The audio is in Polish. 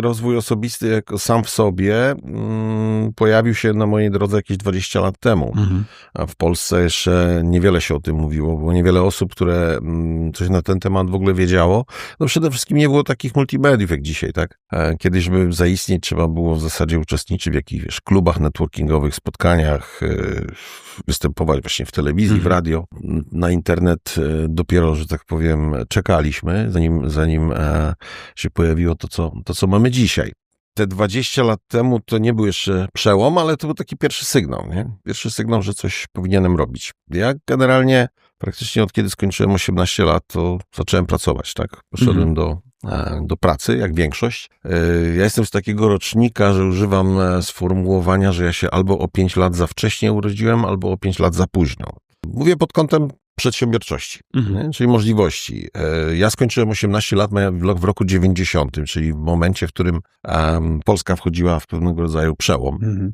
Rozwój osobisty jako sam w sobie mm, pojawił się na mojej drodze jakieś 20 lat temu. Mhm. A w Polsce jeszcze niewiele się o tym mówiło, było niewiele osób, które mm, coś na ten temat w ogóle wiedziało. No przede wszystkim nie było takich multimediów jak dzisiaj, tak? E, Kiedyś, by zaistnieć, trzeba było w zasadzie uczestniczyć w jakichś wiesz, klubach networkingowych, spotkaniach, e, występować właśnie w telewizji, w Mhm. radio. Na internet e, dopiero, że tak powiem, czekaliśmy, zanim, zanim się pojawiło to co, to, co mamy dzisiaj. Te 20 lat temu to nie był jeszcze przełom, ale to był taki pierwszy sygnał, nie? Pierwszy sygnał, że coś powinienem robić. Ja generalnie praktycznie od kiedy skończyłem 18 lat, to zacząłem pracować, tak? Poszedłem Mhm. do, do pracy, jak większość. E, Ja jestem z takiego rocznika, że używam e, sformułowania, że ja się albo o 5 lat za wcześnie urodziłem, albo o 5 lat za późno. Mówię pod kątem przedsiębiorczości, Mhm. czyli możliwości. E, Ja skończyłem 18 lat w roku 90, czyli w momencie, w którym Polska wchodziła w pewnego rodzaju przełom. Mhm.